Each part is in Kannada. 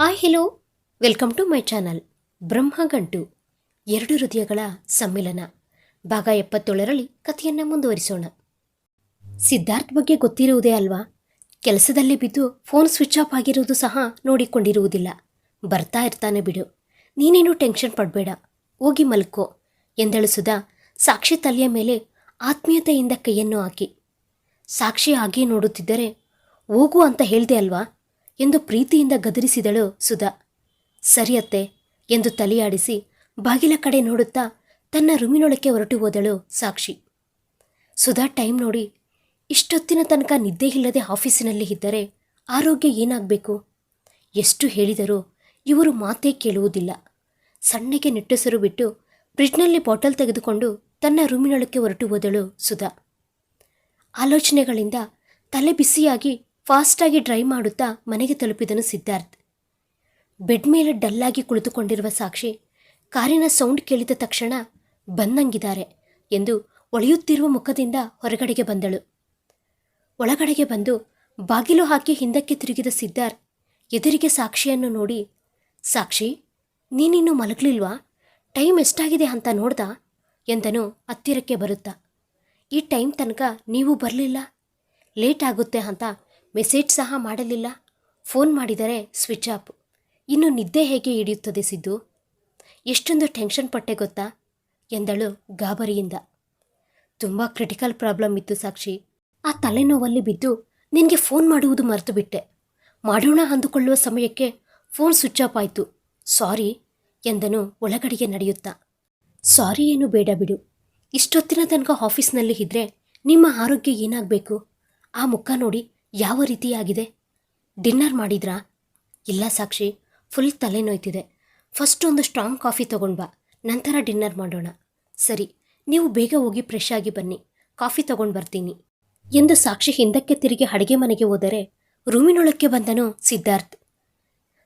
Hi hello welcome to my channel Brahmagantu. ಎರಡು ಹೃದಯಗಳ ಸಮ್ಮಿಲನ. ಭಾಗ ಎಪ್ಪತ್ತೇಳರಲ್ಲಿ ಕಥೆಯನ್ನು ಮುಂದುವರಿಸೋಣ. ಸಿದ್ಧಾರ್ಥ್ ಬಗ್ಗೆ ಗೊತ್ತಿರುವುದೇ ಅಲ್ವಾ? ಕೆಲಸದಲ್ಲಿ ಬಿದ್ದು ಫೋನ್ ಸ್ವಿಚ್ ಆಫ್ ಆಗಿರುವುದು ಸಹ ನೋಡಿಕೊಂಡಿರುವುದಿಲ್ಲ. ಬರ್ತಾ ಇರ್ತಾನೆ ಬಿಡು. ನೀನೇನು ಟೆನ್ಷನ್ ಪಡಬೇಡ. ಹೋಗಿ ಮಲ್ಕೋ. ಎಂದಳು ಸುಧಾ, ಸಾಕ್ಷಿ ತಲೆಯ ಮೇಲೆ ಆತ್ಮೀಯತೆಯಿಂದ ಕೈಯನ್ನು ಹಾಕಿ. ಸಾಕ್ಷಿ ಹಾಗೇ ನೋಡುತ್ತಿದ್ದರೆ ಹೋಗು ಅಂತ ಹೇಳಿದೆ ಅಲ್ವಾ? ಎಂದು ಪ್ರೀತಿಯಿಂದ ಗದರಿಸಿದಳು ಸುಧಾ. ಸರಿಯತ್ತೆ ಎಂದು ತಲೆಯಾಡಿಸಿ ಬಾಗಿಲ ಕಡೆ ನೋಡುತ್ತಾ ತನ್ನ ರೂಮಿನೊಳಕ್ಕೆ ಹೊರಟು ಹೋದಳು ಸಾಕ್ಷಿ. ಸುಧಾ ಟೈಮ್ ನೋಡಿ ಇಷ್ಟೊತ್ತಿನ ತನಕ ನಿದ್ದೆ ಇಲ್ಲದೆ ಆಫೀಸಿನಲ್ಲಿ ಇದ್ದರೆ ಆರೋಗ್ಯ ಏನಾಗಬೇಕು? ಎಷ್ಟು ಹೇಳಿದರೂ ಇವರು ಮಾತೇ ಕೇಳುವುದಿಲ್ಲ. ಸಣ್ಣಗೆ ನಿಟ್ಟುಸರು ಬಿಟ್ಟು ಫ್ರಿಡ್ಜ್ನಲ್ಲಿ ಬಾಟಲ್ ತೆಗೆದುಕೊಂಡು ತನ್ನ ರೂಮಿನೊಳಕ್ಕೆ ಹೊರಟು ಹೋದಳು ಸುಧಾ. ಆಲೋಚನೆಗಳಿಂದ ತಲೆ ಬಿಸಿಯಾಗಿ ಫಾಸ್ಟಾಗಿ ಡ್ರೈ ಮಾಡುತ್ತಾ ಮನೆಗೆ ತಲುಪಿದನು ಸಿದ್ಧಾರ್ಥ್. ಬೆಡ್ ಮೇಲೆ ಡಲ್ಲಾಗಿ ಕುಳಿತುಕೊಂಡಿರುವ ಸಾಕ್ಷಿ ಕಾರಿನ ಸೌಂಡ್ ಕೇಳಿದ ತಕ್ಷಣ ಬಂದಂಗಿದ್ದಾರೆ ಎಂದು ಒಳೆಯುತ್ತಿರುವ ಮುಖದಿಂದ ಹೊರಗಡೆಗೆ ಬಂದಳು. ಒಳಗಡೆಗೆ ಬಂದು ಬಾಗಿಲು ಹಾಕಿ ಹಿಂದಕ್ಕೆ ತಿರುಗಿದ ಸಿದ್ಧಾರ್ಥ್ ಎದುರಿಗೆ ಸಾಕ್ಷಿಯನ್ನು ನೋಡಿ, ಸಾಕ್ಷಿ, ನೀನಿನ್ನೂ ಮಲಗಲಿಲ್ವಾ? ಟೈಮ್ ಎಷ್ಟಾಗಿದೆ ಅಂತ ನೋಡ್ದ? ಎಂದನು ಹತ್ತಿರಕ್ಕೆ ಬರುತ್ತಾ. ಈ ಟೈಮ್ ತನಕ ನೀವು ಬರಲಿಲ್ಲ. ಲೇಟ್ ಆಗುತ್ತೆ ಅಂತ ಮೆಸೇಜ್ ಸಹ ಮಾಡಲಿಲ್ಲ. ಫೋನ್ ಮಾಡಿದರೆ ಸ್ವಿಚ್ ಆಫ್. ಇನ್ನು ನಿದ್ದೆ ಹೇಗೆ ಹಿಡಿಯುತ್ತದೆ ಸಿದ್ದು? ಎಷ್ಟೊಂದು ಟೆನ್ಷನ್ ಪಟ್ಟೆ ಗೊತ್ತಾ? ಎಂದಳು ಗಾಬರಿಯಿಂದ. ತುಂಬ ಕ್ರಿಟಿಕಲ್ ಪ್ರಾಬ್ಲಮ್ ಇತ್ತು ಸಾಕ್ಷಿ. ಆ ತಲೆನೋವಲ್ಲಿ ಬಿದ್ದು ನಿನಗೆ ಫೋನ್ ಮಾಡುವುದು ಮರೆತು ಬಿಟ್ಟೆ ಮಾಡೋಣ ಅಂದುಕೊಳ್ಳುವ ಸಮಯಕ್ಕೆ ಫೋನ್ ಸ್ವಿಚ್ ಆಫ್ ಆಯಿತು. ಸಾರಿ, ಎಂದನು ಒಳಗಡೆಗೆ ನಡೆಯುತ್ತಾ. ಸಾರಿ ಏನು ಬೇಡ ಬಿಡು. ಇಷ್ಟೊತ್ತಿನ ತನಕ ಆಫೀಸ್ನಲ್ಲಿ ಇದ್ದರೆ ನಿಮ್ಮ ಆರೋಗ್ಯ ಏನಾಗಬೇಕು? ಆ ಮುಖ ನೋಡಿ ಯಾವ ರೀತಿಯಾಗಿದೆ? ಡಿನ್ನರ್ ಮಾಡಿದ್ರಾ? ಇಲ್ಲ ಸಾಕ್ಷಿ, ಫುಲ್ ತಲೆನೋಯ್ತಿದೆ. ಫಸ್ಟ್ ಒಂದು ಸ್ಟ್ರಾಂಗ್ ಕಾಫಿ ತಗೊಂಡು ಬಾ, ನಂತರ ಡಿನ್ನರ್ ಮಾಡೋಣ. ಸರಿ, ನೀವು ಬೇಗ ಹೋಗಿ ಫ್ರೆಶ್ ಆಗಿ ಬನ್ನಿ. ಕಾಫಿ ತಗೊಂಡು ಬರ್ತೀನಿ. ಎಂದು ಸಾಕ್ಷಿ ಹಿಂದಕ್ಕೆ ತಿರುಗಿ ಅಡುಗೆ ಮನೆಗೆ ಹೋದರೆ ರೂಮಿನೊಳಕ್ಕೆ ಬಂದನು ಸಿದ್ಧಾರ್ಥ್.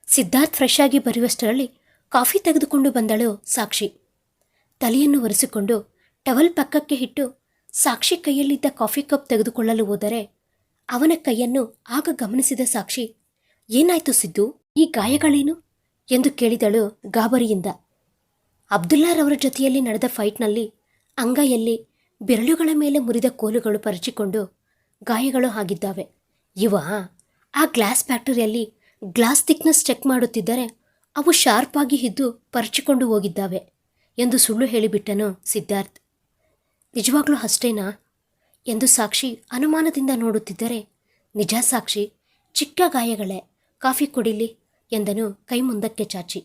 ಸಿದ್ಧಾರ್ಥ್ ಫ್ರೆಶ್ ಆಗಿ ಬರುವಷ್ಟರಲ್ಲಿ ಕಾಫಿ ತೆಗೆದುಕೊಂಡು ಬಂದಳು ಸಾಕ್ಷಿ. ತಲೆಯನ್ನು ಒರೆಸಿಕೊಂಡು ಟವಲ್ ಪಕ್ಕಕ್ಕೆ ಇಟ್ಟು ಸಾಕ್ಷಿ ಕೈಯಲ್ಲಿದ್ದ ಕಾಫಿ ಕಪ್ ತೆಗೆದುಕೊಳ್ಳಲು ಹೋದರೆ ಅವನ ಕೈಯನ್ನು ಆಗ ಗಮನಿಸಿದ ಸಾಕ್ಷಿ, ಏನಾಯ್ತು ಸಿದ್ದು? ಈ ಗಾಯಗಳೇನು? ಎಂದು ಕೇಳಿದಳು ಗಾಬರಿಯಿಂದ. ಅಬ್ದುಲ್ಲಾರವರ ಜೊತೆಯಲ್ಲಿ ನಡೆದ ಫೈಟ್ನಲ್ಲಿ ಅಂಗೈಯಲ್ಲಿ ಬೆರಳುಗಳ ಮೇಲೆ ಮುರಿದ ಕೋಲುಗಳು ಪರಚಿಕೊಂಡು ಗಾಯಗಳು ಆಗಿದ್ದಾವೆ. ಇವ ಆ ಗ್ಲಾಸ್ ಫ್ಯಾಕ್ಟರಿಯಲ್ಲಿ ಗ್ಲಾಸ್ ಥಿಕ್ನೆಸ್ ಚೆಕ್ ಮಾಡುತ್ತಿದ್ದರೆ ಅವು ಶಾರ್ಪ್ ಆಗಿ ಇದ್ದು ಪರಚಿಕೊಂಡು ಹೋಗಿದ್ದಾವೆ ಎಂದು ಸುಳ್ಳು ಹೇಳಿಬಿಟ್ಟನು ಸಿದ್ಧಾರ್ಥ್. ನಿಜವಾಗ್ಲೂ ಅಷ್ಟೇನಾ? ಎಂದು ಸಾಕ್ಷಿ ಅನುಮಾನದಿಂದ ನೋಡುತ್ತಿದ್ದರೆ, ನಿಜ ಸಾಕ್ಷಿ, ಚಿಕ್ಕ ಗಾಯಗಳೇ, ಕಾಫಿ ಕೊಡಿಲಿ, ಎಂದನು ಕೈ ಮುಂದಕ್ಕೆ ಚಾಚಿ.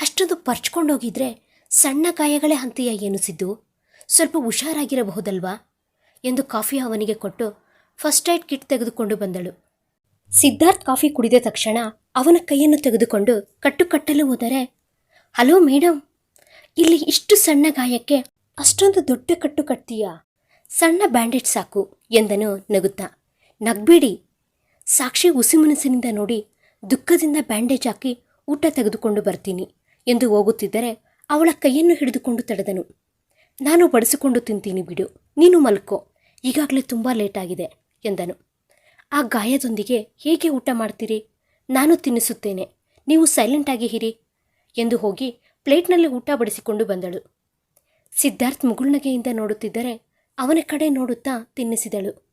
ಅಷ್ಟೊಂದು ಪರ್ಚ್ಕೊಂಡೋಗಿದ್ರೆ ಸಣ್ಣ ಗಾಯಗಳೇ ಹಂತೀಯ ಎನಿಸಿದ್ದು ಸ್ವಲ್ಪ ಹುಷಾರಾಗಿರಬಹುದಲ್ವಾ? ಎಂದು ಕಾಫಿ ಅವನಿಗೆ ಕೊಟ್ಟು ಫಸ್ಟ್ ಏಡ್ ಕಿಟ್ ತೆಗೆದುಕೊಂಡು ಬಂದಳು. ಸಿದ್ಧಾರ್ಥ್ ಕಾಫಿ ಕುಡಿದ ತಕ್ಷಣ ಅವನ ಕೈಯನ್ನು ತೆಗೆದುಕೊಂಡು ಕಟ್ಟುಕಟ್ಟಲು ಹೋದರೆ, ಹಲೋ ಮೇಡಮ್ ಇಲ್ಲಿ ಇಷ್ಟು ಸಣ್ಣ ಗಾಯಕ್ಕೆ ಅಷ್ಟೊಂದು ದೊಡ್ಡ ಕಟ್ಟು ಕಟ್ತೀಯಾ? ಸಣ್ಣ ಬ್ಯಾಂಡೇಜ್ ಸಾಕು ಎಂದನು ನಗುತ್ತಾ. ನಗ್ಬೇಡಿ. ಸಾಕ್ಷಿ ಹುಸಿಮನಸ್ಸಿನಿಂದ ನೋಡಿ ದುಃಖದಿಂದ ಬ್ಯಾಂಡೇಜ್ ಹಾಕಿ ಊಟ ತೆಗೆದುಕೊಂಡು ಬರ್ತೀನಿ ಎಂದು ಹೋಗುತ್ತಿದ್ದರೆ ಅವಳ ಕೈಯನ್ನು ಹಿಡಿದುಕೊಂಡು ತಡೆದನು. ನಾನು ಬಡಿಸಿಕೊಂಡು ತಿಂತೀನಿ ಬಿಡು, ನೀನು ಮಲ್ಕೋ, ಈಗಾಗಲೇ ತುಂಬ ಲೇಟಾಗಿದೆ ಎಂದನು. ಆ ಗಾಯದೊಂದಿಗೆ ಹೇಗೆ ಊಟ ಮಾಡ್ತೀರಿ? ನಾನು ತಿನ್ನಿಸುತ್ತೇನೆ, ನೀವು ಸೈಲೆಂಟಾಗಿ ಹಿರಿ ಎಂದು ಹೋಗಿ ಪ್ಲೇಟ್ನಲ್ಲಿ ಊಟ ಬಡಿಸಿಕೊಂಡು ಬಂದಳು. ಸಿದ್ಧಾರ್ಥ್ ಮುಗುಳ್ನಗೆಯಿಂದ ನೋಡುತ್ತಿದ್ದರೆ ಅವನ ಕಡೆ ನೋಡುತ್ತಾ ತಿನ್ನಿಸಿದಳು.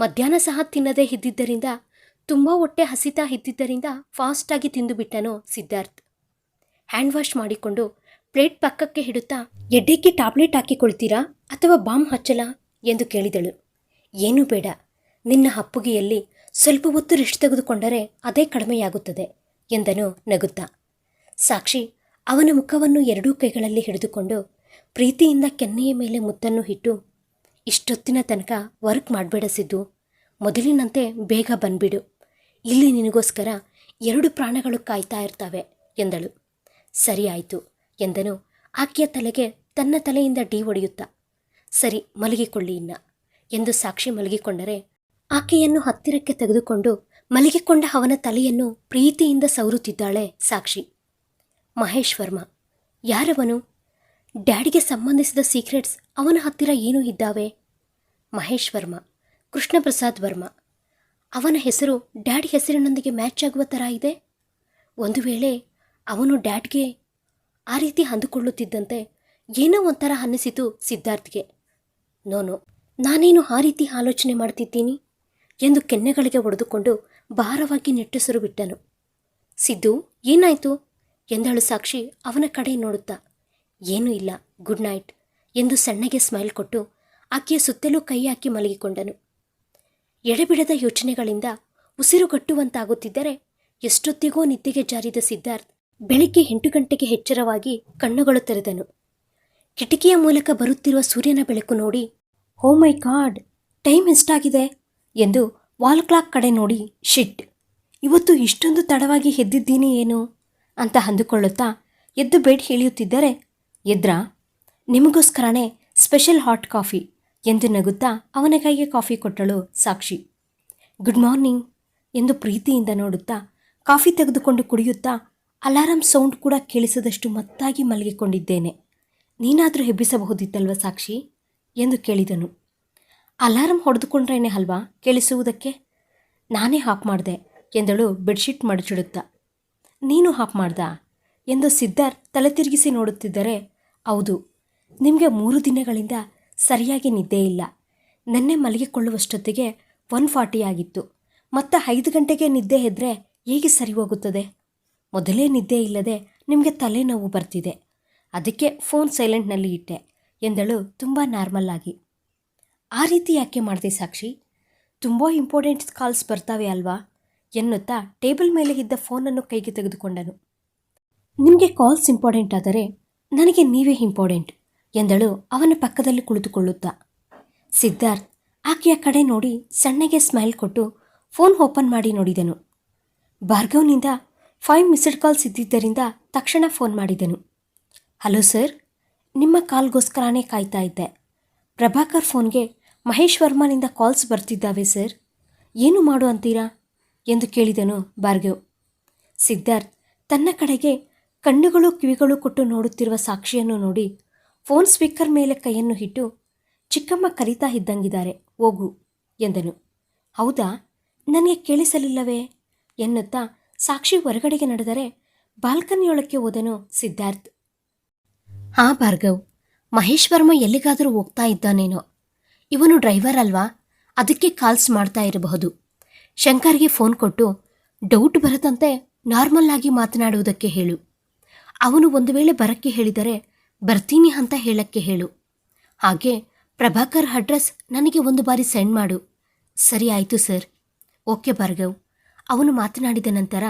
ಮಧ್ಯಾಹ್ನ ಸಹ ತಿನ್ನದೇ ಇದ್ದಿದ್ದರಿಂದ, ತುಂಬ ಹೊಟ್ಟೆ ಹಸಿತಾ ಇದ್ದಿದ್ದರಿಂದ ಫಾಸ್ಟಾಗಿ ತಿಂದುಬಿಟ್ಟನು ಸಿದ್ಧಾರ್ಥ್. ಹ್ಯಾಂಡ್ ವಾಶ್ ಮಾಡಿಕೊಂಡು ಪ್ಲೇಟ್ ಪಕ್ಕಕ್ಕೆ ಹಿಡುತ್ತಾ ಎಡ್ಡೆಗೆ ಟ್ಯಾಬ್ಲೆಟ್ ಹಾಕಿಕೊಳ್ತೀರಾ ಅಥವಾ ಬಾಂಬ್ ಹಚ್ಚಲ? ಎಂದು ಕೇಳಿದಳು. ಏನೂ ಬೇಡ. ನಿನ್ನ ಅಪ್ಪುಗೆಯಲ್ಲಿ ಸ್ವಲ್ಪ ಹೊತ್ತು ರೆಸ್ಟ್ ತೆಗೆದುಕೊಂಡರೆ ಅದೇ ಕಡಿಮೆಯಾಗುತ್ತದೆ, ಎಂದನು ನಗುತ್ತಾ. ಸಾಕ್ಷಿ ಅವನ ಮುಖವನ್ನು ಎರಡೂ ಕೈಗಳಲ್ಲಿ ಹಿಡಿದುಕೊಂಡು ಪ್ರೀತಿಯಿಂದ ಕೆನ್ನೆಯ ಮೇಲೆ ಮುತ್ತನ್ನು ಇಟ್ಟು ಇಷ್ಟೊತ್ತಿನ ತನಕ ವರ್ಕ್ ಮಾಡಬೇಡ ಸಿದ್ದು. ಮೊದಲಿನಂತೆ ಬೇಗ ಬಂದ್ಬಿಡು. ಇಲ್ಲಿ ನಿನಗೋಸ್ಕರ ಎರಡು ಪ್ರಾಣಗಳು ಕಾಯ್ತಾ ಇರ್ತವೆ ಎಂದಳು. ಸರಿ ಆಯಿತು ಎಂದನು. ಆಕೆಯ ತಲೆಗೆ ತನ್ನ ತಲೆಯಿಂದ ಡಿ ಒಡೆಯುತ್ತಾ ಸರಿ ಮಲಗಿಕೊಳ್ಳಿ ಇನ್ನ ಎಂದು ಸಾಕ್ಷಿ ಮಲಗಿಕೊಂಡರೆ ಆಕೆಯನ್ನು ಹತ್ತಿರಕ್ಕೆ ತೆಗೆದುಕೊಂಡು ಮಲಗಿಕೊಂಡ ಅವನ ತಲೆಯನ್ನು ಪ್ರೀತಿಯಿಂದ ಸವರುತ್ತಿದ್ದಾಳೆ ಸಾಕ್ಷಿ. ಮಹೇಶ್ ವರ್ಮಾ. ಯಾರವನು? ಡ್ಯಾಡಿಗೆ ಸಂಬಂಧಿಸಿದ ಸೀಕ್ರೆಟ್ಸ್ ಅವನ ಹತ್ತಿರ ಏನು ಇದ್ದಾವೆ? ಮಹೇಶ್ ವರ್ಮ ಕೃಷ್ಣಪ್ರಸಾದ್ ವರ್ಮ. ಅವನ ಹೆಸರು ಡ್ಯಾಡ್ ಹೆಸರಿನೊಂದಿಗೆ ಮ್ಯಾಚ್ ಆಗುವ ಥರ ಇದೆ. ಒಂದು ವೇಳೆ ಅವನು ಡ್ಯಾಡ್ಗೆ ಆ ರೀತಿ ಅಂದುಕೊಳ್ಳುತ್ತಿದ್ದಂತೆ ಏನೋ ಒಂಥರ ಅನ್ನಿಸಿತು ಸಿದ್ಧಾರ್ಥ್ಗೆ. ನೋನು, ನಾನೇನು ಆ ರೀತಿ ಆಲೋಚನೆ ಮಾಡ್ತಿದ್ದೀನಿ? ಎಂದು ಕೆನ್ನೆಗಳಿಗೆ ಒಡೆದುಕೊಂಡು ಭಾರವಾಗಿ ನಿಟ್ಟುಸಿರು ಬಿಟ್ಟನು. ಸಿದ್ದು, ಏನಾಯಿತು? ಎಂದಳು ಸಾಕ್ಷಿ ಅವನ ಕಡೆ ನೋಡುತ್ತಾ. ಏನೂ ಇಲ್ಲ, ಗುಡ್ ನೈಟ್. ಎಂದು ಸಣ್ಣಗೆ ಸ್ಮೈಲ್ ಕೊಟ್ಟು ಆಕೆಯ ಸುತ್ತಲೂ ಕೈ ಹಾಕಿ ಮಲಗಿಕೊಂಡನು. ಎಡೆಬಿಡದ ಯೋಚನೆಗಳಿಂದ ಉಸಿರುಗಟ್ಟುವಂತಾಗುತ್ತಿದ್ದರೆ ಎಷ್ಟೊತ್ತಿಗೋ ನಿದ್ದೆಗೆ ಜಾರಿದ ಸಿದ್ಧಾರ್ಥ್ ಬೆಳಿಗ್ಗೆ ಎಂಟು ಗಂಟೆಗೆ ಎಚ್ಚರವಾಗಿ ಕಣ್ಣುಗಳು ತೆರೆದನು. ಕಿಟಕಿಯ ಮೂಲಕ ಬರುತ್ತಿರುವ ಸೂರ್ಯನ ಬೆಳಕು ನೋಡಿ, ಓ ಮೈ ಗಾಡ್, ಟೈಮ್ ಎಷ್ಟಾಗಿದೆ? ಎಂದು ವಾಲ್ ಕ್ಲಾಕ್ ಕಡೆ ನೋಡಿ, ಶಿಟ್, ಇವತ್ತು ಇಷ್ಟೊಂದು ತಡವಾಗಿ ಎದ್ದಿದ್ದೀನಿ ಏನು ಅಂತ ಅಂದುಕೊಳ್ಳುತ್ತಾ ಎದ್ದು ಬೆಡ್ ಇಳಿಯುತ್ತಿದ್ದರೆ ಎದ್ರಾ? ನಿಮಗೋಸ್ಕರನೇ ಸ್ಪೆಷಲ್ ಹಾಟ್ ಕಾಫಿ ಎಂದು ನಗುತ್ತಾ ಅವನ ಕೈಗೆ ಕಾಫಿ ಕೊಟ್ಟಳು ಸಾಕ್ಷಿ. ಗುಡ್ ಮಾರ್ನಿಂಗ್ ಎಂದು ಪ್ರೀತಿಯಿಂದ ನೋಡುತ್ತಾ ಕಾಫಿ ತೆಗೆದುಕೊಂಡು ಕುಡಿಯುತ್ತಾ ಅಲಾರಂ ಸೌಂಡ್ ಕೂಡ ಕೇಳಿಸದಷ್ಟು ಮತ್ತಾಗಿ ಮಲಗಿಕೊಂಡಿದ್ದೇನೆ. ನೀನಾದರೂ ಹೆಬ್ಬಿಸಬಹುದಿತ್ತಲ್ವ ಸಾಕ್ಷಿ ಎಂದು ಕೇಳಿದನು. ಅಲಾರಂ ಹೊಡೆದುಕೊಂಡ್ರೇನೆ ಅಲ್ವಾ ಕೇಳಿಸುವುದಕ್ಕೆ? ನಾನೇ ಹಾಪ್ ಮಾಡಿದೆ ಎಂದಳು ಬೆಡ್ಶೀಟ್ ಮಡಚಿಡುತ್ತಾ. ನೀನು ಹಾಪ್ ಮಾಡ್ದಾ ಎಂದು ಸಿದ್ಧಾರ್ಥ್ ತಲೆ ತಿರುಗಿಸಿ ನೋಡುತ್ತಿದ್ದರೆ, ಹೌದು ನಿಮಗೆ ಮೂರು ದಿನಗಳಿಂದ ಸರಿಯಾಗಿ ನಿದ್ದೆ ಇಲ್ಲ. ನೆನ್ನೆ ಮಲಗಿಕೊಳ್ಳುವಷ್ಟೊತ್ತಿಗೆ ಒನ್ ಫಾರ್ಟಿ ಆಗಿತ್ತು. ಮತ್ತೆ ಐದು ಗಂಟೆಗೆ ನಿದ್ದೆ ಎದ್ರೆ ಹೇಗೆ ಸರಿ ಹೋಗುತ್ತದೆ? ಮೊದಲೇ ನಿದ್ದೆ ಇಲ್ಲದೆ ನಿಮಗೆ ತಲೆನೋವು ಬರ್ತಿದೆ. ಅದಕ್ಕೆ ಫೋನ್ ಸೈಲೆಂಟ್ನಲ್ಲಿ ಇಟ್ಟೆ. ಎಂದಳು ತುಂಬ ನಾರ್ಮಲ್ ಆಗಿ. ಆ ರೀತಿ ಯಾಕೆ ಮಾಡಿದೆ ಸಾಕ್ಷಿ? ತುಂಬ ಇಂಪಾರ್ಟೆಂಟ್ ಕಾಲ್ಸ್ ಬರ್ತಾವೆ ಅಲ್ವಾ? ಎನ್ನುತ್ತಾ ಟೇಬಲ್ ಮೇಲೆ ಇದ್ದ ಫೋನನ್ನು ಕೈಗೆ ತೆಗೆದುಕೊಂಡನು. ನಿಮಗೆ ಕಾಲ್ಸ್ ಇಂಪಾರ್ಟೆಂಟ್ ಆದರೆ ನನಗೆ ನೀವೇ ಇಂಪಾರ್ಟೆಂಟ್. ಎಂದಳು ಅವನ ಪಕ್ಕದಲ್ಲಿ ಕುಳಿತುಕೊಳ್ಳುತ್ತಾ. ಸಿದ್ಧಾರ್ಥ್ ಆಕೆಯ ಕಡೆ ನೋಡಿ ಸಣ್ಣಗೆ ಸ್ಮೈಲ್ ಕೊಟ್ಟು ಫೋನ್ ಓಪನ್ ಮಾಡಿ ನೋಡಿದನು. ಭಾರ್ಗವ್ನಿಂದ ಫೈವ್ ಮಿಸ್ಡ್ ಕಾಲ್ಸ್ ಇದ್ದಿದ್ದರಿಂದ ತಕ್ಷಣ ಫೋನ್ ಮಾಡಿದನು. ಹಲೋ ಸರ್, ನಿಮ್ಮ ಕಾಲ್ಗೋಸ್ಕರನೇ ಕಾಯ್ತಾ ಇದ್ದೆ. ಪ್ರಭಾಕರ್ ಫೋನ್ಗೆ ಮಹೇಶ್ ವರ್ಮನಿಂದ ಕಾಲ್ಸ್ ಬರ್ತಿದ್ದಾವೆ ಸರ್. ಏನು ಮಾಡು ಅಂತೀರಾ? ಎಂದು ಕೇಳಿದನು ಭಾರ್ಗವ್. ಸಿದ್ಧಾರ್ಥ್ ತನ್ನ ಕಡೆಗೆ ಕಣ್ಣುಗಳು ಕಿವಿಗಳು ಕೊಟ್ಟು ನೋಡುತ್ತಿರುವ ಸಾಕ್ಷಿಯನ್ನು ನೋಡಿ ಫೋನ್ ಸ್ಪೀಕರ್ ಮೇಲೆ ಕೈಯನ್ನು ಇಟ್ಟು ಚಿಕ್ಕಮ್ಮ ಕರೀತಾ ಇದ್ದಂಗಿದ್ದಾರೆ, ಹೋಗು ಎಂದನು. ಹೌದಾ? ನನಗೆ ಕೇಳಿಸಲಿಲ್ಲವೇ? ಎನ್ನುತ್ತಾ ಸಾಕ್ಷಿ ಹೊರಗಡೆಗೆ ನಡೆದರೆ ಬಾಲ್ಕನಿಯೊಳಕ್ಕೆ ಹೋದನು ಸಿದ್ಧಾರ್ಥ್. ಹಾ ಭಾರ್ಗವ್ ಮಹೇಶ್ ವರ್ಮ ಎಲ್ಲಿಗಾದರೂ ಹೋಗ್ತಾ ಇದ್ದಾನೇನೋ. ಇವನು ಡ್ರೈವರ್ ಅಲ್ವಾ? ಅದಕ್ಕೆ ಕಾಲ್ಸ್ ಮಾಡ್ತಾ ಇರಬಹುದು. ಶಂಕರ್ಗೆ ಫೋನ್ ಕೊಟ್ಟು, ಡೌಟ್ ಬರದಂತೆ ನಾರ್ಮಲ್ ಆಗಿ ಮಾತನಾಡುವುದಕ್ಕೆ ಹೇಳು. ಅವನು ಒಂದು ವೇಳೆ ಬರಕ್ಕೆ ಹೇಳಿದರೆ ಬರ್ತೀನಿ ಅಂತ ಹೇಳಕ್ಕೆ ಹೇಳು. ಹಾಗೆ ಪ್ರಭಾಕರ್ ಅಡ್ರೆಸ್ ನನಗೆ ಒಂದು ಬಾರಿ ಸೆಂಡ್ ಮಾಡು. ಸರಿ ಆಯಿತು ಸರ್. ಓಕೆ ಭಾರ್ಗವ್. ಅವನು ಮಾತನಾಡಿದ ನಂತರ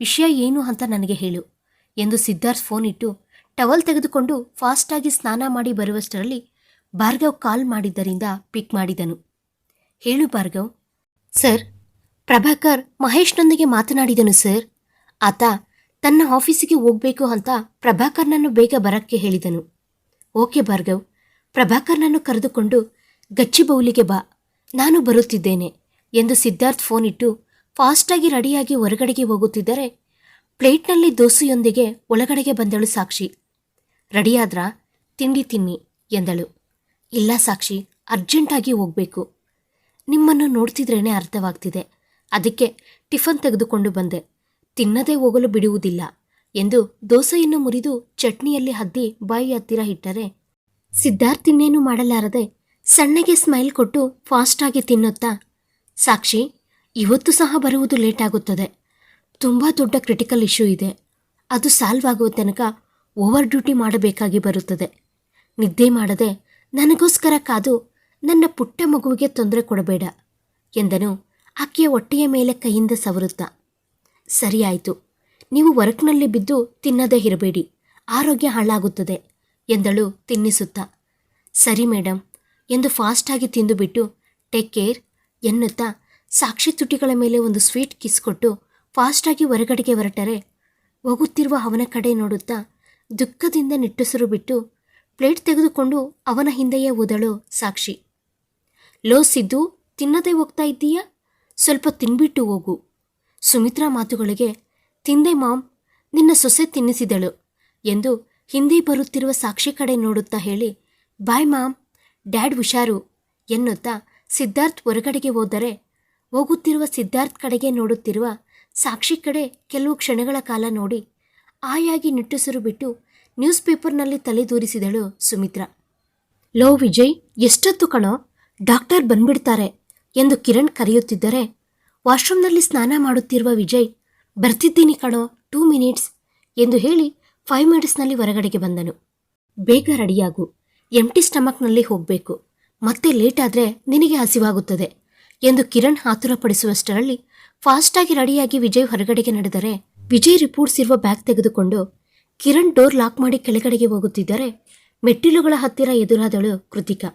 ವಿಷಯ ಏನು ಅಂತ ನನಗೆ ಹೇಳು. ಎಂದು ಸಿದ್ಧಾರ್ಥ್ ಫೋನ್ ಇಟ್ಟು ಟವಲ್ ತೆಗೆದುಕೊಂಡು ಫಾಸ್ಟಾಗಿ ಸ್ನಾನ ಮಾಡಿ ಬರುವಷ್ಟರಲ್ಲಿ ಭಾರ್ಗವ್ ಕಾಲ್ ಮಾಡಿದ್ದರಿಂದ ಪಿಕ್ ಮಾಡಿದನು. ಹೇಳು ಭಾರ್ಗವ್. ಸರ್, ಪ್ರಭಾಕರ್ ಮಹೇಶ್ನೊಂದಿಗೆ ಮಾತನಾಡಿದನು ಸರ್. ಆತ ತನ್ನ ಆಫೀಸಿಗೆ ಹೋಗ್ಬೇಕು ಅಂತ ಪ್ರಭಾಕರ್ನನ್ನು ಬೇಗ ಬರಕ್ಕೆ ಹೇಳಿದನು. ಓಕೆ ಭಾರ್ಗವ್, ಪ್ರಭಾಕರ್ನನ್ನು ಕರೆದುಕೊಂಡು ಗಚ್ಚಿಬೌಲಿಗೆ ಬಾ, ನಾನು ಬರುತ್ತಿದ್ದೇನೆ ಎಂದು ಸಿದ್ಧಾರ್ಥ್ ಫೋನ್ ಇಟ್ಟು ಫಾಸ್ಟಾಗಿ ರೆಡಿಯಾಗಿ ಹೊರಗಡೆಗೆ ಹೋಗುತ್ತಿದ್ದರೆ ಪ್ಲೇಟ್ನಲ್ಲಿ ದೋಸೆಯೊಂದಿಗೆ ಒಳಗಡೆಗೆ ಬಂದಳು ಸಾಕ್ಷಿ. ರೆಡಿಯಾದ್ರಾ? ತಿಂಡಿ ತಿನ್ನಿ, ಎಂದಳು. ಇಲ್ಲ ಸಾಕ್ಷಿ, ಅರ್ಜೆಂಟಾಗಿ ಹೋಗಬೇಕು. ನಿಮ್ಮನ್ನು ನೋಡ್ತಿದ್ರೇನೆ ಅರ್ಥವಾಗ್ತಿದೆ. ಅದಕ್ಕೆ ಟಿಫನ್ ತೆಗೆದುಕೊಂಡು ಬಂದೆ. ತಿನ್ನದೇ ಹೋಗಲು ಬಿಡುವುದಿಲ್ಲ ಎಂದು ದೋಸೆಯನ್ನು ಮುರಿದು ಚಟ್ನಿಯಲ್ಲಿ ಹದ್ದಿ ಬಾಯಿ ಹತ್ತಿರ ಇಟ್ಟರೆ, ಸಿದ್ಧಾರ್ಥ್ ಇನ್ನೇನು ಮಾಡಲಾರದೆ ಸಣ್ಣಗೆ ಸ್ಮೈಲ್ ಕೊಟ್ಟು ಫಾಸ್ಟಾಗಿ ತಿನ್ನುತ್ತಾ? ಸಾಕ್ಷಿ, ಇವತ್ತು ಸಹ ಬರುವುದು ಲೇಟ್ ಆಗುತ್ತದೆ. ತುಂಬ ದೊಡ್ಡ ಕ್ರಿಟಿಕಲ್ ಇಶ್ಯೂ ಇದೆ. ಅದು ಸಾಲ್ವ್ ಆಗುವ ತನಕ ಓವರ್ ಡ್ಯೂಟಿ ಮಾಡಬೇಕಾಗಿ ಬರುತ್ತದೆ. ನಿದ್ದೆ ಮಾಡದೆ ನನಗೋಸ್ಕರ ಕಾದು ನನ್ನ ಪುಟ್ಟ ಮಗುವಿಗೆ ತೊಂದರೆ ಕೊಡಬೇಡ ಎಂದನು ಆಕೆಯ ಹೊಟ್ಟೆಯ ಮೇಲೆ ಕೈಯಿಂದ ಸವರುತ್ತಾ. ಸರಿ ಆಯಿತು ನೀವು ವರ್ಕ್ನಲ್ಲಿ ಬಿದ್ದು ತಿನ್ನದೇ ಇರಬೇಡಿ. ಆರೋಗ್ಯ ಹಾಳಾಗುತ್ತದೆ ಎಂದಳು ತಿನ್ನಿಸುತ್ತಾ. ಸರಿ ಮೇಡಮ್ ಎಂದು ಫಾಸ್ಟಾಗಿ ತಿಂದುಬಿಟ್ಟು ಟೇಕ್ ಕೇರ್ ಎನ್ನುತ್ತಾ ಸಾಕ್ಷಿ ತುಟಿಗಳ ಮೇಲೆ ಒಂದು ಸ್ವೀಟ್ ಕಿಸ್ ಕೊಟ್ಟು ಫಾಸ್ಟಾಗಿ ಹೊರಗಡೆಗೆ ಹೊರಟರೆ ಹೋಗುತ್ತಿರುವ ಅವನ ಕಡೆ ನೋಡುತ್ತಾ ದುಃಖದಿಂದ ನಿಟ್ಟುಸಿರು ಬಿಟ್ಟು ಪ್ಲೇಟ್ ತೆಗೆದುಕೊಂಡು ಅವನ ಹಿಂದೆಯೇ ಓದಳು ಸಾಕ್ಷಿ. ಲೋ ಸಿದ್ದು, ತಿನ್ನದೇ ಹೋಗ್ತಾ ಇದ್ದೀಯಾ? ಸ್ವಲ್ಪ ತಿನ್ಬಿಟ್ಟು ಹೋಗು. ಸುಮಿತ್ರಾ ಮಾತುಗಳಿಗೆ, ತಿಂದೆ ಮಾಮ್ ನಿನ್ನ ಸೊಸೆ ತಿನ್ನಿಸಿದಳು ಎಂದು ಹಿಂದೆ ಬರುತ್ತಿರುವ ಸಾಕ್ಷಿ ಕಡೆ ನೋಡುತ್ತಾ ಹೇಳಿ, ಬಾಯ್ ಮಾಮ್ ಡ್ಯಾಡ್ ಹುಷಾರು ಎನ್ನುತ್ತಾ ಸಿದ್ಧಾರ್ಥ್ ಹೊರಗಡೆಗೆ ಹೋದರೆ, ಹೋಗುತ್ತಿರುವ ಸಿದ್ಧಾರ್ಥ್ ಕಡೆಗೆ ನೋಡುತ್ತಿರುವ ಸಾಕ್ಷಿ ಕಡೆ ಕೆಲವು ಕ್ಷಣಗಳ ಕಾಲ ನೋಡಿ, ಆಯಾಗಿ ನಿಟ್ಟುಸಿರು ಬಿಟ್ಟು ನ್ಯೂಸ್ ಪೇಪರ್ನಲ್ಲಿ ತಲೆದೂರಿಸಿದಳು ಸುಮಿತ್ರಾ. ಲೋ ವಿಜಯ್, ಎಷ್ಟೊತ್ತು ಕಣೋ, ಡಾಕ್ಟರ್ ಬಂದ್ಬಿಡ್ತಾರೆ ಎಂದು ಕಿರಣ್ ಕರೆಯುತ್ತಿದ್ದರೆ ವಾಶ್ರೂಮ್ನಲ್ಲಿ ಸ್ನಾನ ಮಾಡುತ್ತಿರುವ ವಿಜಯ್, ಬರ್ತಿದ್ದೀನಿ ಕಣೋ, ಟೂ ಮಿನಿಟ್ಸ್ ಎಂದು ಹೇಳಿ ಫೈವ್ ಮಿನಿಟ್ಸ್ನಲ್ಲಿ ಹೊರಗಡೆಗೆ ಬಂದನು. ಬೇಗ ರೆಡಿಯಾಗು, ಎಂಟಿ ಸ್ಟಮಕ್ನಲ್ಲಿ ಹೋಗಬೇಕು, ಮತ್ತೆ ಲೇಟ್ ಆದರೆ ನಿನಗೆ ಹಸಿವಾಗುತ್ತದೆ ಎಂದು ಕಿರಣ್ ಆತುರಪಡಿಸುವಷ್ಟರಲ್ಲಿ ಫಾಸ್ಟಾಗಿ ರೆಡಿಯಾಗಿ ವಿಜಯ್ ಹೊರಗಡೆಗೆ ನಡೆದರೆ ವಿಜಯ್ ರಿಪೋರ್ಟ್ಸ್ ಇರುವ ಬ್ಯಾಗ್ ತೆಗೆದುಕೊಂಡು ಕಿರಣ್ ಡೋರ್ ಲಾಕ್ ಮಾಡಿ ಕೆಳಗಡೆಗೆ ಹೋಗುತ್ತಿದ್ದರೆ ಮೆಟ್ಟಿಲುಗಳ ಹತ್ತಿರ ಎದುರಾದಳು ಕೃತಿಕಾ.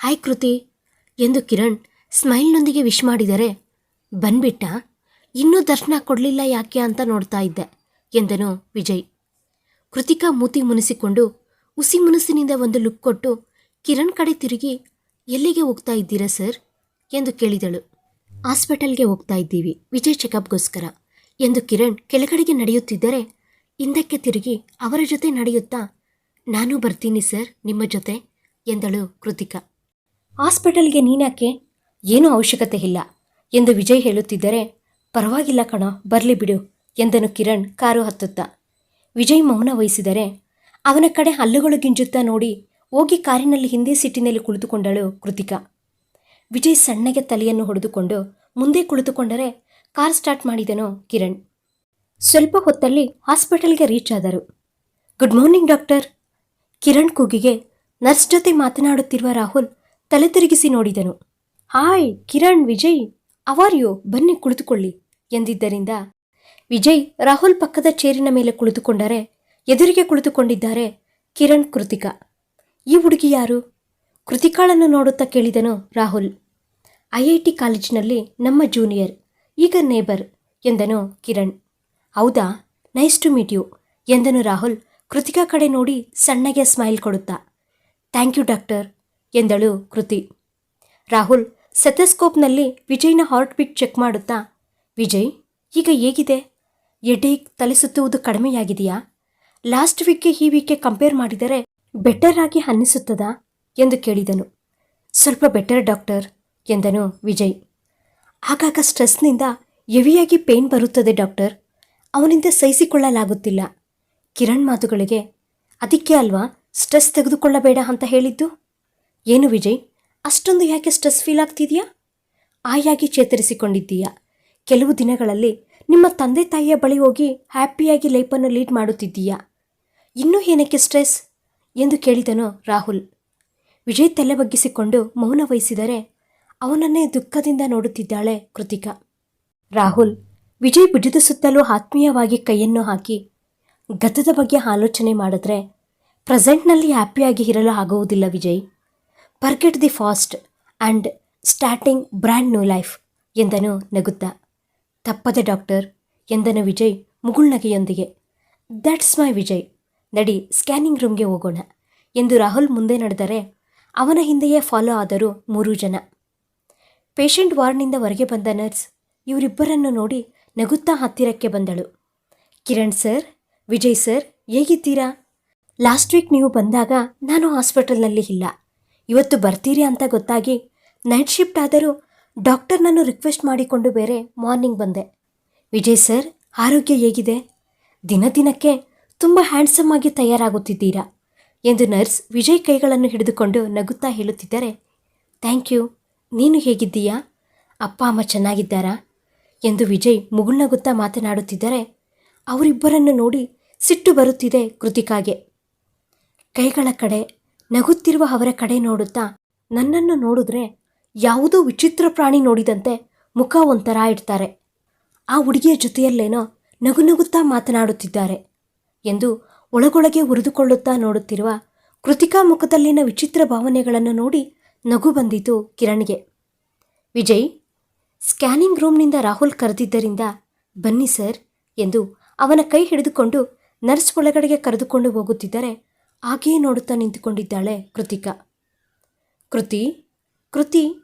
ಹಾಯ್ ಕೃತಿ ಎಂದು ಕಿರಣ್ ಸ್ಮೈಲ್ನೊಂದಿಗೆ ವಿಶ್ ಮಾಡಿದರೆ ಬಂದ್ಬಿಟ್ಟ, ಇನ್ನೂ ದರ್ಶನ ಕೊಡಲಿಲ್ಲ ಯಾಕೆ ಅಂತ ನೋಡ್ತಾ ಇದ್ದೆ, ಎಂದನು ವಿಜಯ್. ಕೃತಿಕಾ ಮೂತಿ ಮುನಿಸಿಕೊಂಡು ಉಸಿ ಮುನಸಿನಿಂದ ಒಂದು ಲುಕ್ ಕೊಟ್ಟು, ಕಿರಣ್ ಕಡೆ ತಿರುಗಿ, ಎಲ್ಲಿಗೆ ಹೋಗ್ತಾ ಇದ್ದೀರಾ ಸರ್? ಎಂದು ಕೇಳಿದಳು. ಹಾಸ್ಪಿಟಲ್ಗೆ ಹೋಗ್ತಾ ಇದ್ದೀವಿ, ವಿಜಯ್ ಚೆಕಪ್ಗೋಸ್ಕರ, ಎಂದು ಕಿರಣ್ ಕೆಳಗಡೆಗೆ ನಡೆಯುತ್ತಿದ್ದರೆ, ಹಿಂದಕ್ಕೆ ತಿರುಗಿ ಅವರ ಜೊತೆ ನಡೆಯುತ್ತಾ? ನಾನು ಬರ್ತೀನಿ ಸರ್, ನಿಮ್ಮ ಜೊತೆ, ಎಂದಳು ಕೃತಿಕಾ. ಹಾಸ್ಪಿಟಲ್ಗೆ ನೀನಾಕೆ ಏನೂ ಅವಶ್ಯಕತೆ ಇಲ್ಲ. ಎಂದು ವಿಜಯ್ ಹೇಳುತ್ತಿದ್ದರೆ, ಪರವಾಗಿಲ್ಲ ಕಣ, ಬರಲಿ ಬಿಡು ಎಂದನು ಕಿರಣ್ ಕಾರು ಹತ್ತುತ್ತಾ. ವಿಜಯ್ ಮೌನ ವಹಿಸಿದರೆ, ಅವನ ಕಡೆ ಹಲ್ಲುಗಳು ಗಿಂಜುತ್ತಾ ನೋಡಿ ಹೋಗಿ ಕಾರಿನಲ್ಲಿ ಹಿಂದೆ ಸಿಟ್ಟಿನಲ್ಲಿ ಕುಳಿತುಕೊಂಡಳು ಕೃತಿಕಾ. ವಿಜಯ್ ಸಣ್ಣಗೆ ತಲೆಯನ್ನು ಹೊಡೆದುಕೊಂಡು ಮುಂದೆ ಕುಳಿತುಕೊಂಡರೆ ಕಾರ್ ಸ್ಟಾರ್ಟ್ ಮಾಡಿದನು ಕಿರಣ್. ಸ್ವಲ್ಪ ಹೊತ್ತಲ್ಲಿ ಹಾಸ್ಪಿಟಲ್ಗೆ ರೀಚ್ ಆದರು. Good morning doctor. ಕಿರಣ್ ಕೂಗಿಗೆ ನರ್ಸ್ ಜೊತೆ ಮಾತನಾಡುತ್ತಿರುವ ರಾಹುಲ್ ತಲೆ ತಿರುಗಿಸಿ ನೋಡಿದನು. Hi Kiran, Vijay. How are you ಬನ್ನಿ ಕುಳಿತುಕೊಳ್ಳಿ ಎಂದಿದ್ದರಿಂದ ವಿಜಯ್ ರಾಹುಲ್ ಪಕ್ಕದ ಚೇರಿನ ಮೇಲೆ ಕುಳಿತುಕೊಂಡರೆ, ಎದುರಿಗೆ ಕುಳಿತುಕೊಂಡಿದ್ದಾರೆ ಕಿರಣ್ ಕೃತಿಕಾ. ಈ ಹುಡುಗಿ ಯಾರು? ಕೃತಿಕಾಳನ್ನು ನೋಡುತ್ತಾ ಕೇಳಿದನು ರಾಹುಲ್. ಐ ಐ ಟಿ ಕಾಲೇಜಿನಲ್ಲಿ ನಮ್ಮ ಜೂನಿಯರ್, ಈಗ ನೇಬರ್ ಎಂದನು ಕಿರಣ್. ಹೌದಾ? ನೈಸ್ ಟು ಮೀಟ್ ಯು ಎಂದನು ರಾಹುಲ್, ಕೃತಿಕಾ ಕಡೆ ನೋಡಿ ಸಣ್ಣಗೆ ಸ್ಮೈಲ್ ಕೊಡುತ್ತಾ. ಥ್ಯಾಂಕ್ ಯು ಡಾಕ್ಟರ್ ಎಂದಳು ಕೃತಿ. ರಾಹುಲ್ ಸೆಥಸ್ಕೋಪ್ನಲ್ಲಿ ವಿಜಯ್ನ ಹಾರ್ಟ್ ಬೀಟ್ ಚೆಕ್ ಮಾಡುತ್ತಾ, ವಿಜಯ್, ಈಗ ಹೇಗಿದೆ? ಎಡೇಕ್ ತಲೆ ಸುತ್ತುವುದು ಕಡಿಮೆಯಾಗಿದೆಯಾ? ಲಾಸ್ಟ್ ವೀಕ್ಗೆ ಈ ವೀಕ್ಗೆ ಕಂಪೇರ್ ಮಾಡಿದರೆ ಬೆಟರ್ ಆಗಿ ಅನ್ನಿಸುತ್ತದಾ? ಎಂದು ಕೇಳಿದನು. ಸ್ವಲ್ಪ ಬೆಟರ್ ಡಾಕ್ಟರ್, ಎಂದನು ವಿಜಯ್. ಆಗಾಗ ಸ್ಟ್ರೆಸ್ನಿಂದ ಎವಿಯಾಗಿ ಪೇನ್ ಬರುತ್ತದೆ ಡಾಕ್ಟರ್. ಅವನಿಂದ ಸಹಿಸಿಕೊಳ್ಳಲಾಗುತ್ತಿಲ್ಲ. ಕಿರಣ್ ಮಾತುಗಳಿಗೆ, ಅದಕ್ಕೆ ಅಲ್ವಾ ಸ್ಟ್ರೆಸ್ ತೆಗೆದುಕೊಳ್ಳಬೇಡ ಅಂತ ಹೇಳಿದ್ದು? ಏನು ವಿಜಯ್ ಅಷ್ಟೊಂದು ಯಾಕೆ ಸ್ಟ್ರೆಸ್ ಫೀಲ್ ಆಗ್ತಿದೆಯಾ? ಆಯಾಗಿ ಚೇತರಿಸಿಕೊಂಡಿದ್ದೀಯಾ. ಕೆಲವು ದಿನಗಳಲ್ಲಿ ನಿಮ್ಮ ತಂದೆ ತಾಯಿಯ ಬಳಿ ಹೋಗಿ ಹ್ಯಾಪಿಯಾಗಿ ಲೈಫನ್ನು ಲೀಡ್ ಮಾಡುತ್ತಿದ್ದೀಯಾ? ಇನ್ನೂ ಏನಕ್ಕೆ ಸ್ಟ್ರೆಸ್? ಎಂದು ಕೇಳಿದನು ರಾಹುಲ್. ವಿಜಯ್ ತಲೆ ಬಗ್ಗಿಸಿಕೊಂಡು ಮೌನ ವಹಿಸಿದರೆ ಅವನನ್ನೇ ದುಃಖದಿಂದ ನೋಡುತ್ತಿದ್ದಾಳೆ ಕೃತಿಕಾ. ರಾಹುಲ್, ವಿಜಯ್ ಭುಜದ ಸುತ್ತಲೂ ಆತ್ಮೀಯವಾಗಿ ಕೈಯನ್ನು ಹಾಕಿ ಗತದ ಬಗ್ಗೆ ಆಲೋಚನೆ ಮಾಡಿದ್ರೆ ಪ್ರೆಸೆಂಟ್ನಲ್ಲಿ ಹ್ಯಾಪಿಯಾಗಿ ಇರಲು ಆಗುವುದಿಲ್ಲ Vijay. Forget the past and starting brand new life ಎಂದನು ನಗುತ್ತಾ. ತಪ್ಪದೆ ಡಾಕ್ಟರ್ ಎಂದನು ವಿಜಯ್ ಮುಗುಳ್ನಗೆಯೊಂದಿಗೆ. That's my Vijay. ನಡಿ ಸ್ಕ್ಯಾನಿಂಗ್ ರೂಮ್ಗೆ ಹೋಗೋಣ ಎಂದು ರಾಹುಲ್ ಮುಂದೆ ನಡೆದರೆ ಅವನ ಹಿಂದೆಯೇ ಫಾಲೋ ಆದರು ಮೂರು ಜನ. ಪೇಷಂಟ್ ವಾರ್ಡ್ನಿಂದ ಹೊರಗೆ ಬಂದ ನರ್ಸ್ ಇವರಿಬ್ಬರನ್ನು ನೋಡಿ ನಗುತ್ತಾ ಹತ್ತಿರಕ್ಕೆ ಬಂದಳು. ಕಿರಣ್ ಸರ್ ವಿಜಯ್ ಸರ್ ಹೇಗಿದ್ದೀರಾ? ಲಾಸ್ಟ್ ವೀಕ್ ನೀವು ಬಂದಾಗ ನಾನು ಹಾಸ್ಪಿಟಲ್ನಲ್ಲಿ ಇಲ್ಲ. ಇವತ್ತು ಬರ್ತೀರಿ ಅಂತ ಗೊತ್ತಾಗಿ ನೈಟ್ ಶಿಫ್ಟ್ ಆದರೂ ಡಾಕ್ಟರ್ನನ್ನು ರಿಕ್ವೆಸ್ಟ್ ಮಾಡಿಕೊಂಡು ಬೇರೆ ಮಾರ್ನಿಂಗ್ ಬಂದೆ. ವಿಜಯ್ ಸರ್ ಆರೋಗ್ಯ ಹೇಗಿದೆ? ದಿನ ದಿನಕ್ಕೆ ತುಂಬ ಹ್ಯಾಂಡ್ಸಮ್ ಆಗಿ ತಯಾರಾಗುತ್ತಿದ್ದೀರಾ? ಎಂದು ನರ್ಸ್ ವಿಜಯ್ ಕೈಗಳನ್ನು ಹಿಡಿದುಕೊಂಡು ನಗುತ್ತಾ ಹೇಳುತ್ತಿದ್ದರೆ ಥ್ಯಾಂಕ್ ಯು ನೀನು ಹೇಗಿದ್ದೀಯಾ? ಅಪ್ಪ, ಅಮ್ಮ ಚೆನ್ನಾಗಿದ್ದಾರಾ? ಎಂದು ವಿಜಯ್ ಮುಗುಳ್ನಗುತ್ತಾ ಮಾತನಾಡುತ್ತಿದ್ದರೆ, ಅವರಿಬ್ಬರನ್ನು ನೋಡಿ ಸಿಟ್ಟು ಬರುತ್ತಿದೆ ಕೃತಿಕಾಗೆ. ಕೈಗಳ ಕಡೆ ನಗುತ್ತಿರುವ ಅವರ ಕಡೆ ನೋಡುತ್ತಾ ನನ್ನನ್ನು ನೋಡಿದ್ರೆ ಯಾವುದೋ ವಿಚಿತ್ರ ಪ್ರಾಣಿ ನೋಡಿದಂತೆ ಮುಖ ಒಂಥರ ಇಡ್ತಾರೆ. ಆ ಹುಡುಗಿಯ ಜೊತೆಯಲ್ಲೇನೋ ನಗು ನಗುತ್ತಾ ಮಾತನಾಡುತ್ತಿದ್ದಾರೆ ಎಂದು ಒಳಗೊಳಗೆ ಉರಿದುಕೊಳ್ಳುತ್ತಾ ನೋಡುತ್ತಿರುವ ಕೃತಿಕಾ ಮುಖದಲ್ಲಿನ ವಿಚಿತ್ರ ಭಾವನೆಗಳನ್ನು ನೋಡಿ ನಗು ಬಂದಿತು ಕಿರಣ್ಗೆ. ವಿಜಯ್, ಸ್ಕ್ಯಾನಿಂಗ್ ರೂಮ್ನಿಂದ ರಾಹುಲ್ ಕರೆದಿದ್ದರಿಂದ ಬನ್ನಿ ಸರ್ ಎಂದು ಅವನ ಕೈ ಹಿಡಿದುಕೊಂಡು ನರ್ಸ್ ಒಳಗಡೆಗೆ ಕರೆದುಕೊಂಡು ಹೋಗುತ್ತಿದ್ದರೆ ಹಾಗೆಯೇ ನೋಡುತ್ತಾ ನಿಂತುಕೊಂಡಿದ್ದಾಳೆ ಕೃತಿಕಾ. ಕೃತಿ ಕೃತಿ,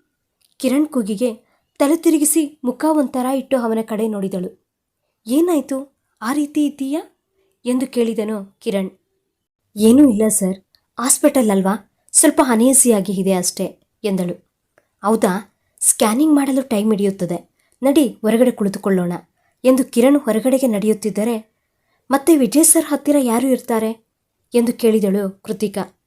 ಕಿರಣ್ ಕೂಗಿಗೆ ತಲೆ ತಿರುಗಿಸಿ ಮುಖ ಒಂಥರ ಇಟ್ಟು ಅವನ ಕಡೆ ನೋಡಿದಳು. ಏನಾಯಿತು? ಆ ರೀತಿ ಇದ್ದೀಯಾ? ಎಂದು ಕೇಳಿದನು ಕಿರಣ್. ಏನೂ ಇಲ್ಲ ಸರ್. ಹಾಸ್ಪಿಟಲ್ ಅಲ್ವಾ? ಸ್ವಲ್ಪ ಅನೇಸಿಯಾಗಿ ಇದೆ ಅಷ್ಟೇ ಎಂದಳು. ಹೌದಾ? ಸ್ಕ್ಯಾನಿಂಗ್ ಮಾಡಲು ಟೈಮ್ ಹಿಡಿಯುತ್ತದೆ. ನಡಿ, ಹೊರಗಡೆ ಕುಳಿತುಕೊಳ್ಳೋಣ ಎಂದು ಕಿರಣ್ ಹೊರಗಡೆಗೆ ನಡೆಯುತ್ತಿದ್ದರೆ ಮತ್ತೆ ವಿಜಯ್ ಸರ್ ಹತ್ತಿರ ಯಾರು ಇರ್ತಾರೆ? ಎಂದು ಕೇಳಿದಳು ಕೃತಿಕಾ.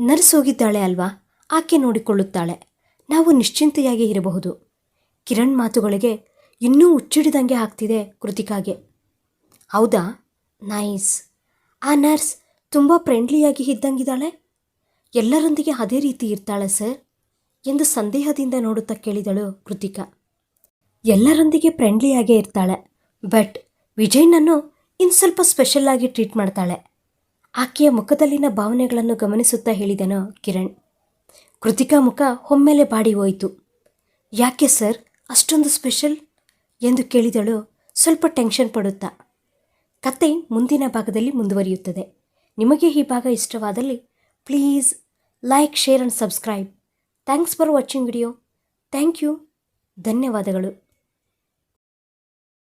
ನರ್ಸ್ ಹೋಗಿದ್ದಾಳೆ ಅಲ್ವಾ? ಆಕೆ ನೋಡಿಕೊಳ್ಳುತ್ತಾಳೆ. ನಾವು ನಿಶ್ಚಿಂತೆಯಾಗಿ ಇರಬಹುದು. ಕಿರಣ್ ಮಾತುಗಳಿಗೆ ಇನ್ನೂ ಹುಚ್ಚಿಡಿದಂಗೆ ಆಗ್ತಿದೆ ಕೃತಿಕಾಗೆ. ಹೌದಾ? ನೈಸ್. ಆ ನರ್ಸ್ ತುಂಬ ಫ್ರೆಂಡ್ಲಿಯಾಗಿ ಇದ್ದಂಗಿದ್ದಾಳೆ? ಎಲ್ಲರೊಂದಿಗೆ ಅದೇ ರೀತಿ ಇರ್ತಾಳೆ ಸರ್? ಎಂದು ಸಂದೇಹದಿಂದ ನೋಡುತ್ತಾ ಕೇಳಿದಳು ಕೃತಿಕಾ. ಎಲ್ಲರೊಂದಿಗೆ ಫ್ರೆಂಡ್ಲಿಯಾಗೇ ಇರ್ತಾಳೆ. ಬಟ್ ವಿಜಯ್ನನ್ನು ಇನ್ನು ಸ್ವಲ್ಪ ಸ್ಪೆಷಲ್ಲಾಗಿ ಟ್ರೀಟ್ ಮಾಡ್ತಾಳೆ. ಆಕೆಯ ಮುಖದಲ್ಲಿನ ಭಾವನೆಗಳನ್ನು ಗಮನಿಸುತ್ತಾ ಹೇಳಿದನು ಕಿರಣ್. ಕೃತಿಕಾ ಮುಖ ಒಮ್ಮೆಲೆ ಬಾಡಿ ಹೋಯಿತು. ಯಾಕೆ ಸರ್? ಅಷ್ಟೊಂದು ಸ್ಪೆಷಲ್? ಎಂದು ಕೇಳಿದಳು ಸ್ವಲ್ಪ ಟೆನ್ಷನ್ ಪಡುತ್ತಾ. ಕತೆ ಮುಂದಿನ ಭಾಗದಲ್ಲಿ ಮುಂದುವರಿಯುತ್ತದೆ. ನಿಮಗೆ ಈ ಭಾಗ ಇಷ್ಟವಾದಲ್ಲಿ please like, share and subscribe. Thanks for watching video. Thank you. ಧನ್ಯವಾದಗಳು.